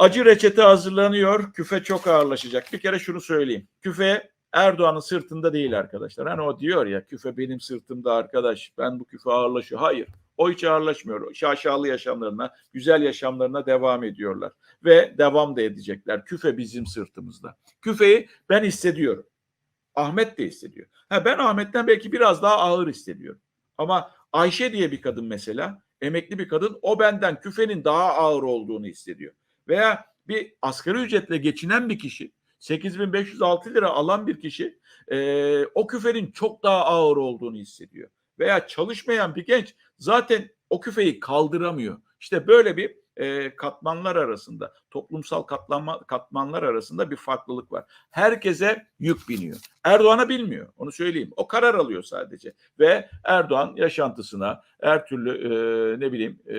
Acı reçete hazırlanıyor. Küfe çok ağırlaşacak. Bir kere şunu söyleyeyim. Küfe Erdoğan'ın sırtında değil arkadaşlar. Hani o diyor ya küfe benim sırtımda arkadaş. Ben bu küfe ağırlaşıyor. Hayır. O hiç ağırlaşmıyor. Şaşalı yaşamlarına, güzel yaşamlarına devam ediyorlar. Ve devam da edecekler. Küfe bizim sırtımızda. Küfeyi ben hissediyorum. Ahmet de hissediyor. Ha, ben Ahmet'ten belki biraz daha ağır hissediyorum. Ama Ayşe diye bir kadın mesela, emekli bir kadın, o benden küfenin daha ağır olduğunu hissediyor. Veya bir asgari ücretle geçinen bir kişi, 8506 lira alan bir kişi e, o küfenin çok daha ağır olduğunu hissediyor. Veya çalışmayan bir genç zaten o küfeyi kaldıramıyor. İşte böyle bir e, katmanlar arasında, toplumsal katlanma, katmanlar arasında bir farklılık var. Herkese yük biniyor. Erdoğan'a bilmiyor, onu söyleyeyim. O karar alıyor sadece. Ve Erdoğan yaşantısına, her türlü e, ne bileyim e,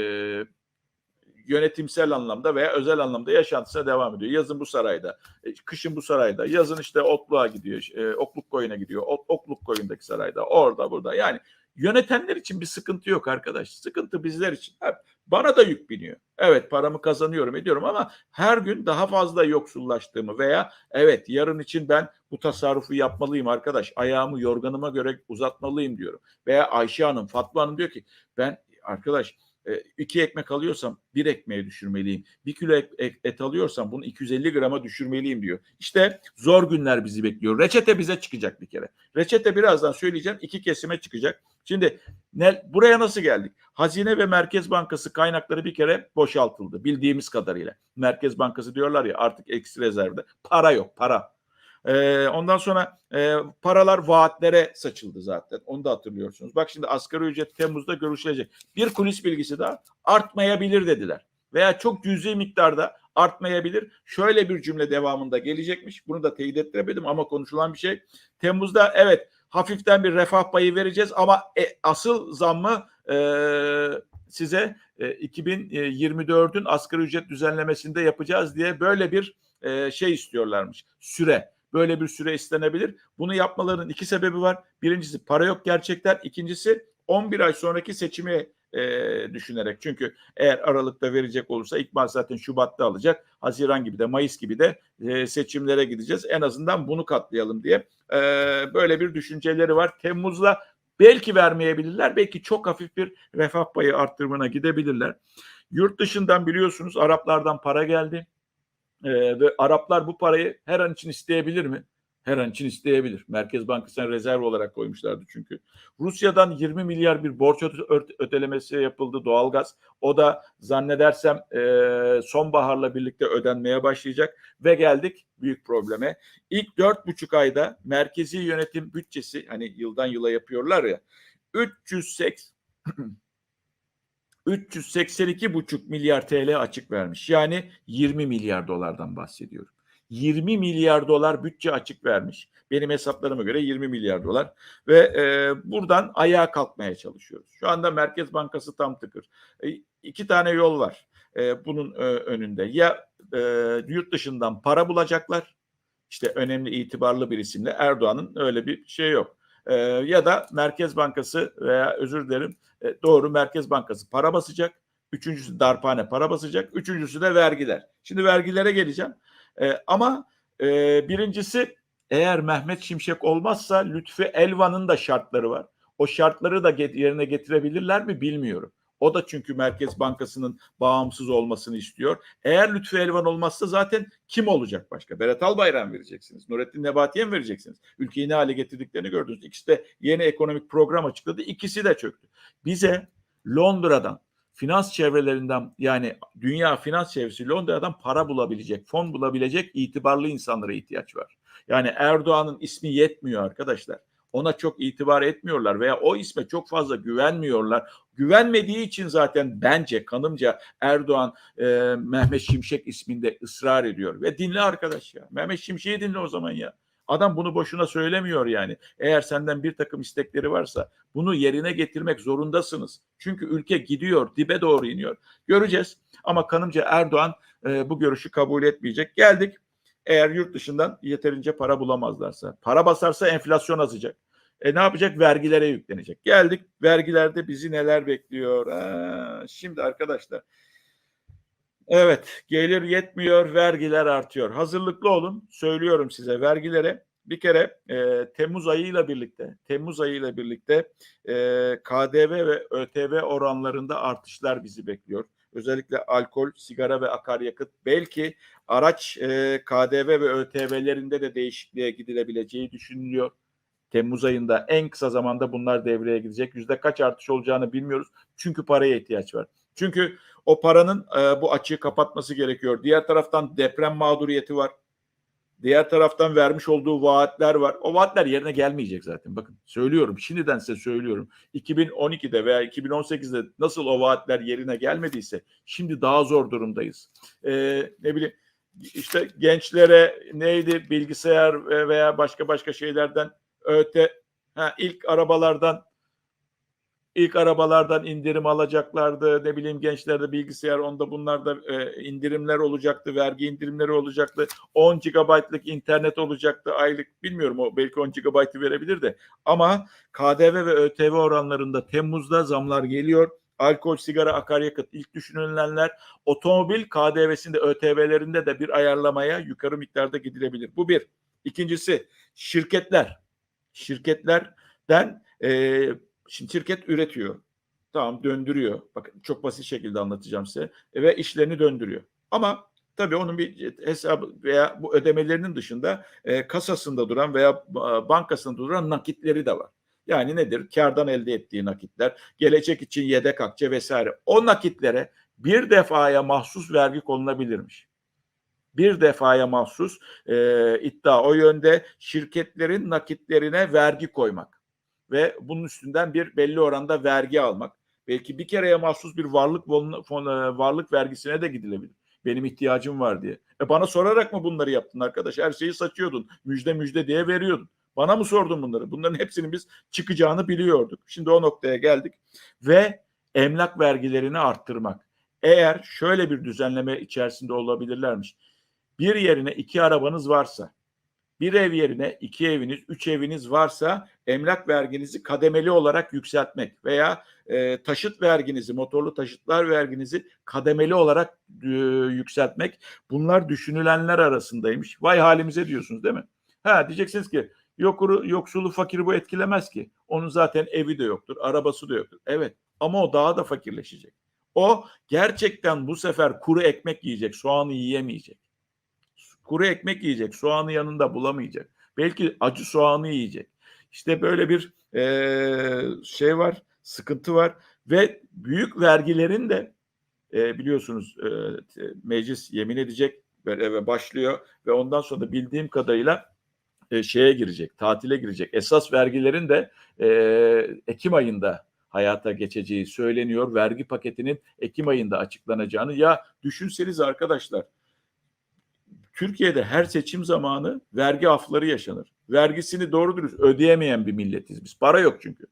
yönetimsel anlamda veya özel anlamda yaşantısına devam ediyor. Yazın bu sarayda, e, kışın bu sarayda, yazın işte Otluğa gidiyor, e, Okluk Koyun'a gidiyor, Ot, Okluk Koyun'daki sarayda, orada burada. Yani yönetenler için bir sıkıntı yok arkadaş. Sıkıntı bizler için. Hep bana da yük biniyor. Evet paramı kazanıyorum ediyorum ama her gün daha fazla yoksullaştığımı veya evet yarın için ben bu tasarrufu yapmalıyım arkadaş. Ayağımı yorganıma göre uzatmalıyım diyorum. Veya Ayşe Hanım, Fatma Hanım diyor ki ben arkadaş e, ekmek alıyorsam bir ekmeğe düşürmeliyim. Bir kilo et alıyorsam bunu 250 grama düşürmeliyim diyor. İşte zor günler bizi bekliyor. Reçete bize çıkacak bir kere. Reçete birazdan söyleyeceğim. iki kesime çıkacak. Şimdi ne, buraya nasıl geldik? Hazine ve Merkez Bankası kaynakları bir kere boşaltıldı bildiğimiz kadarıyla. Merkez Bankası diyorlar ya artık eksi rezervde. Para yok para. Ee, ondan sonra e, paralar vaatlere saçıldı zaten. Onu da hatırlıyorsunuz. Bak şimdi asgari ücret Temmuz'da görüşülecek. Bir kulis bilgisi daha artmayabilir dediler. Veya çok cüzi miktarda artmayabilir. Şöyle bir cümle devamında gelecekmiş. Bunu da teyit ettiremedim ama konuşulan bir şey. Temmuz'da evet hafiften bir refah payı vereceğiz ama e, asıl zammı e, size e, 2024'ün asgari ücret düzenlemesinde yapacağız diye böyle bir e, şey istiyorlarmış. Süre böyle bir süre istenebilir. Bunu yapmalarının iki sebebi var. Birincisi para yok gerçekten. İkincisi 11 ay sonraki seçimi e, düşünerek. Çünkü eğer Aralık'ta verecek olursa İkbal zaten Şubat'ta alacak. Haziran gibi de Mayıs gibi de e, seçimlere gideceğiz. En azından bunu katlayalım diye e, böyle bir düşünceleri var. Temmuz'la belki vermeyebilirler. Belki çok hafif bir refah payı arttırmana gidebilirler. Yurt dışından biliyorsunuz Araplardan para geldi. Ee, ve Araplar bu parayı her an için isteyebilir mi? Her an için isteyebilir. Merkez Bankası'na rezerv olarak koymuşlardı çünkü. Rusya'dan 20 milyar bir borç ödelemesi yapıldı doğalgaz. O da zannedersem e, sonbaharla birlikte ödenmeye başlayacak ve geldik büyük probleme. İlk dört buçuk ayda merkezi yönetim bütçesi hani yıldan yıla yapıyorlar ya 380 382,5 milyar TL açık vermiş. Yani 20 milyar dolardan bahsediyorum. 20 milyar dolar bütçe açık vermiş. Benim hesaplarıma göre 20 milyar dolar ve e, buradan ayağa kalkmaya çalışıyoruz. Şu anda Merkez Bankası tam tıkır. E, iki tane yol var e, bunun e, önünde. Ya e, yurt dışından para bulacaklar. İşte önemli itibarlı bir isimle Erdoğan'ın öyle bir şey yok. E, ya da Merkez Bankası veya özür dilerim e, doğru Merkez Bankası para basacak. Üçüncüsü darphane para basacak. Üçüncüsü de vergiler. Şimdi vergilere geleceğim. E, ama e, birincisi eğer Mehmet Şimşek olmazsa Lütfü Elvan'ın da şartları var. O şartları da yerine getirebilirler mi bilmiyorum. O da çünkü Merkez Bankası'nın bağımsız olmasını istiyor. Eğer Lütfü Elvan olmazsa zaten kim olacak başka? Berat Albayrak vereceksiniz. Nurettin Nebati'ye mi vereceksiniz? Ülkeyi ne hale getirdiklerini gördünüz. İkisi de yeni ekonomik program açıkladı. İkisi de çöktü. Bize Londra'dan, finans çevrelerinden yani dünya finans çevresi Londra'dan para bulabilecek, fon bulabilecek itibarlı insanlara ihtiyaç var. Yani Erdoğan'ın ismi yetmiyor arkadaşlar ona çok itibar etmiyorlar veya o isme çok fazla güvenmiyorlar. Güvenmediği için zaten bence kanımca Erdoğan e, Mehmet Şimşek isminde ısrar ediyor. Ve dinle arkadaş ya. Mehmet Şimşek'i dinle o zaman ya. Adam bunu boşuna söylemiyor yani. Eğer senden bir takım istekleri varsa bunu yerine getirmek zorundasınız. Çünkü ülke gidiyor, dibe doğru iniyor. Göreceğiz. Ama kanımca Erdoğan e, bu görüşü kabul etmeyecek. Geldik eğer yurt dışından yeterince para bulamazlarsa. Para basarsa enflasyon azacak. E ne yapacak? Vergilere yüklenecek. Geldik vergilerde bizi neler bekliyor? Ha, şimdi arkadaşlar Evet, gelir yetmiyor, vergiler artıyor. Hazırlıklı olun. Söylüyorum size vergilere bir kere e, Temmuz ayıyla birlikte, Temmuz ayıyla birlikte e, KDV ve ÖTV oranlarında artışlar bizi bekliyor. Özellikle alkol, sigara ve akaryakıt belki araç e, KDV ve ÖTV'lerinde de değişikliğe gidilebileceği düşünülüyor. Temmuz ayında en kısa zamanda bunlar devreye gidecek. Yüzde kaç artış olacağını bilmiyoruz. Çünkü paraya ihtiyaç var. Çünkü o paranın e, bu açığı kapatması gerekiyor. Diğer taraftan deprem mağduriyeti var. Diğer taraftan vermiş olduğu vaatler var. O vaatler yerine gelmeyecek zaten. Bakın söylüyorum. Şimdiden size söylüyorum. 2012'de veya 2018'de nasıl o vaatler yerine gelmediyse şimdi daha zor durumdayız. Ee, ne bileyim işte gençlere neydi bilgisayar veya başka başka şeylerden öte ha, ilk arabalardan ilk arabalardan indirim alacaklardı. Ne bileyim gençlerde bilgisayar onda bunlarda e, indirimler olacaktı. Vergi indirimleri olacaktı. 10 GB'lık internet olacaktı aylık. Bilmiyorum o belki 10 GB'ı verebilir de. Ama KDV ve ÖTV oranlarında Temmuz'da zamlar geliyor. Alkol, sigara, akaryakıt ilk düşünülenler. Otomobil KDV'sinde, ÖTV'lerinde de bir ayarlamaya yukarı miktarda gidilebilir. Bu bir. İkincisi şirketler. Şirketlerden e, Şimdi şirket üretiyor. Tamam döndürüyor. Bakın çok basit şekilde anlatacağım size. E, ve işlerini döndürüyor. Ama tabii onun bir hesabı veya bu ödemelerinin dışında e, kasasında duran veya bankasında duran nakitleri de var. Yani nedir? Kardan elde ettiği nakitler, gelecek için yedek akçe vesaire. O nakitlere bir defaya mahsus vergi konulabilirmiş. Bir defaya mahsus e, iddia o yönde şirketlerin nakitlerine vergi koymak ve bunun üstünden bir belli oranda vergi almak. Belki bir kereye mahsus bir varlık e, varlık vergisine de gidilebilir. Benim ihtiyacım var diye. E bana sorarak mı bunları yaptın arkadaş? Her şeyi saçıyordun. Müjde müjde diye veriyordun. Bana mı sordun bunları? Bunların hepsinin biz çıkacağını biliyorduk. Şimdi o noktaya geldik. Ve emlak vergilerini arttırmak. Eğer şöyle bir düzenleme içerisinde olabilirlermiş. Bir yerine iki arabanız varsa bir ev yerine iki eviniz, üç eviniz varsa emlak verginizi kademeli olarak yükseltmek veya e, taşıt verginizi, motorlu taşıtlar verginizi kademeli olarak e, yükseltmek bunlar düşünülenler arasındaymış. Vay halimize diyorsunuz değil mi? Ha diyeceksiniz ki yokuru, yoksulu, fakiri bu etkilemez ki. Onun zaten evi de yoktur, arabası da yoktur. Evet ama o daha da fakirleşecek. O gerçekten bu sefer kuru ekmek yiyecek, soğanı yiyemeyecek. Kuru ekmek yiyecek, soğanı yanında bulamayacak. Belki acı soğanı yiyecek. İşte böyle bir e, şey var, sıkıntı var ve büyük vergilerin de e, biliyorsunuz e, meclis yemin edecek ve başlıyor ve ondan sonra da bildiğim kadarıyla e, şeye girecek, tatile girecek. Esas vergilerin de e, Ekim ayında hayata geçeceği söyleniyor. Vergi paketinin Ekim ayında açıklanacağını. Ya düşünseniz arkadaşlar Türkiye'de her seçim zamanı vergi afları yaşanır. Vergisini doğru dürüst ödeyemeyen bir milletiz biz. Para yok çünkü.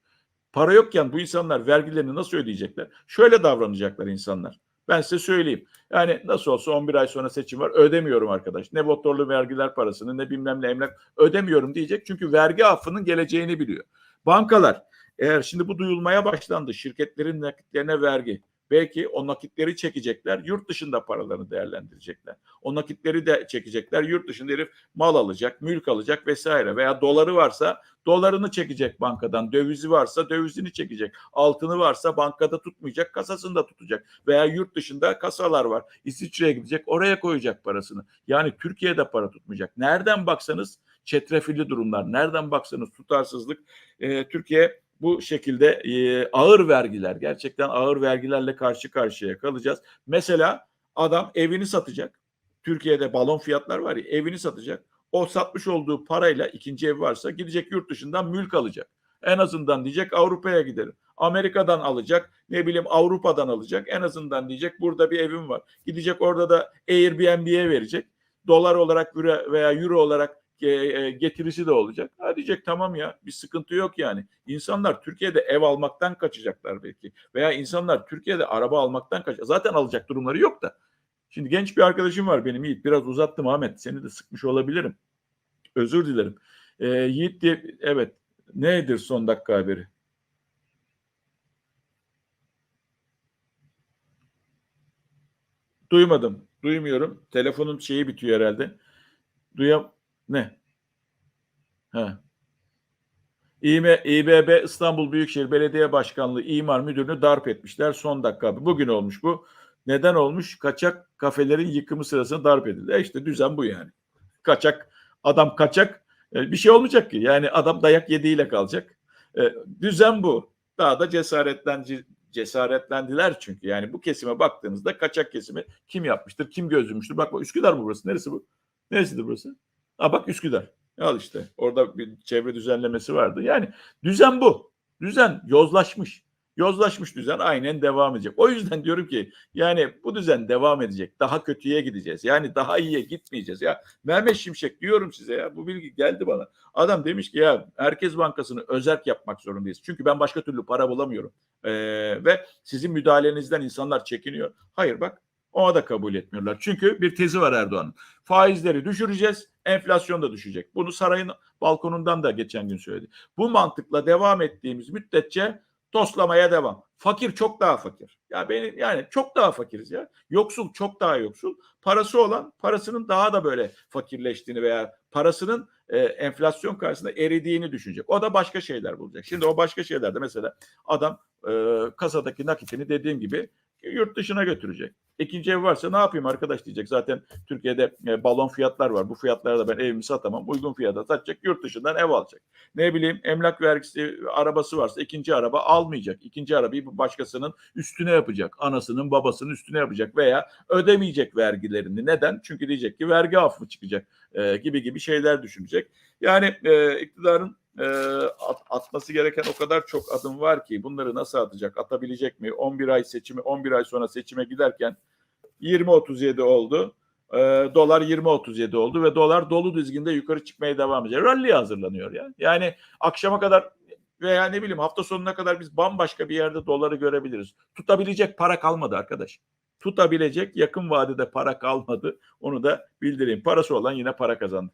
Para yokken bu insanlar vergilerini nasıl ödeyecekler? Şöyle davranacaklar insanlar. Ben size söyleyeyim. Yani nasıl olsa 11 ay sonra seçim var. Ödemiyorum arkadaş. Ne motorlu vergiler parasını ne bilmem ne emlak ödemiyorum diyecek. Çünkü vergi affının geleceğini biliyor. Bankalar eğer şimdi bu duyulmaya başlandı. Şirketlerin nakitlerine vergi. Belki o nakitleri çekecekler, yurt dışında paralarını değerlendirecekler. O nakitleri de çekecekler, yurt dışında herif mal alacak, mülk alacak vesaire. Veya doları varsa dolarını çekecek bankadan, dövizi varsa dövizini çekecek. Altını varsa bankada tutmayacak, kasasında tutacak. Veya yurt dışında kasalar var. İsviçre'ye gidecek, oraya koyacak parasını. Yani Türkiye'de para tutmayacak. Nereden baksanız çetrefilli durumlar, nereden baksanız tutarsızlık. Ee, Türkiye bu şekilde e, ağır vergiler gerçekten ağır vergilerle karşı karşıya kalacağız. Mesela adam evini satacak. Türkiye'de balon fiyatlar var ya evini satacak. O satmış olduğu parayla ikinci ev varsa gidecek yurt dışından mülk alacak. En azından diyecek Avrupa'ya giderim. Amerika'dan alacak, ne bileyim Avrupa'dan alacak. En azından diyecek burada bir evim var. Gidecek orada da Airbnb'ye verecek. Dolar olarak veya euro olarak getirisi de olacak. Ha diyecek tamam ya bir sıkıntı yok yani. İnsanlar Türkiye'de ev almaktan kaçacaklar belki. Veya insanlar Türkiye'de araba almaktan kaçacak. Zaten alacak durumları yok da. Şimdi genç bir arkadaşım var benim Yiğit. Biraz uzattım Ahmet. Seni de sıkmış olabilirim. Özür dilerim. Ee, Yiğit diye evet nedir son dakika haberi? Duymadım. Duymuyorum. Telefonun şeyi bitiyor herhalde. Duyam ne? Ha. İM, İBB İstanbul Büyükşehir Belediye Başkanlığı İmar Müdürünü darp etmişler son dakika. Bugün olmuş bu. Neden olmuş? Kaçak kafelerin yıkımı sırasında darp edildi. E işte düzen bu yani. Kaçak, adam kaçak. E, bir şey olmayacak ki. Yani adam dayak yediğiyle kalacak. E, düzen bu. Daha da cesaretlenci, cesaretlendiler çünkü. Yani bu kesime baktığınızda kaçak kesimi kim yapmıştır, kim gözümüştür? Bak bak Üsküdar burası? Neresi bu? Neresidir burası? Ha bak Üsküdar. Al işte. Orada bir çevre düzenlemesi vardı. Yani düzen bu. Düzen yozlaşmış. Yozlaşmış düzen aynen devam edecek. O yüzden diyorum ki yani bu düzen devam edecek. Daha kötüye gideceğiz. Yani daha iyiye gitmeyeceğiz. Ya Mehmet Şimşek diyorum size ya bu bilgi geldi bana. Adam demiş ki ya Merkez Bankası'nı özerk yapmak zorundayız. Çünkü ben başka türlü para bulamıyorum. Ee, ve sizin müdahalenizden insanlar çekiniyor. Hayır bak ona da kabul etmiyorlar. Çünkü bir tezi var Erdoğan'ın. Faizleri düşüreceğiz, enflasyon da düşecek. Bunu sarayın balkonundan da geçen gün söyledi. Bu mantıkla devam ettiğimiz müddetçe toslamaya devam. Fakir çok daha fakir. Ya beni yani çok daha fakiriz ya. Yoksul çok daha yoksul. Parası olan parasının daha da böyle fakirleştiğini veya parasının e, enflasyon karşısında eridiğini düşünecek. O da başka şeyler bulacak. Şimdi o başka şeylerde mesela adam e, kasadaki nakitini dediğim gibi yurt dışına götürecek. İkinci ev varsa ne yapayım arkadaş diyecek. Zaten Türkiye'de e, balon fiyatlar var. Bu fiyatlarda ben evimi satamam. Uygun fiyata satacak. Yurt dışından ev alacak. Ne bileyim emlak vergisi arabası varsa ikinci araba almayacak. İkinci arabayı başkasının üstüne yapacak. Anasının babasının üstüne yapacak veya ödemeyecek vergilerini. Neden? Çünkü diyecek ki vergi affı çıkacak e, gibi gibi şeyler düşünecek. Yani e, iktidarın e, at, atması gereken o kadar çok adım var ki bunları nasıl atacak, atabilecek mi? 11 ay seçimi, 11 ay sonra seçime giderken 20-37 oldu. E, dolar 20-37 oldu ve dolar dolu dizginde yukarı çıkmaya devam edecek. Rally hazırlanıyor ya. Yani akşama kadar veya ne bileyim hafta sonuna kadar biz bambaşka bir yerde doları görebiliriz. Tutabilecek para kalmadı arkadaş. Tutabilecek yakın vadede para kalmadı. Onu da bildireyim. Parası olan yine para kazandı.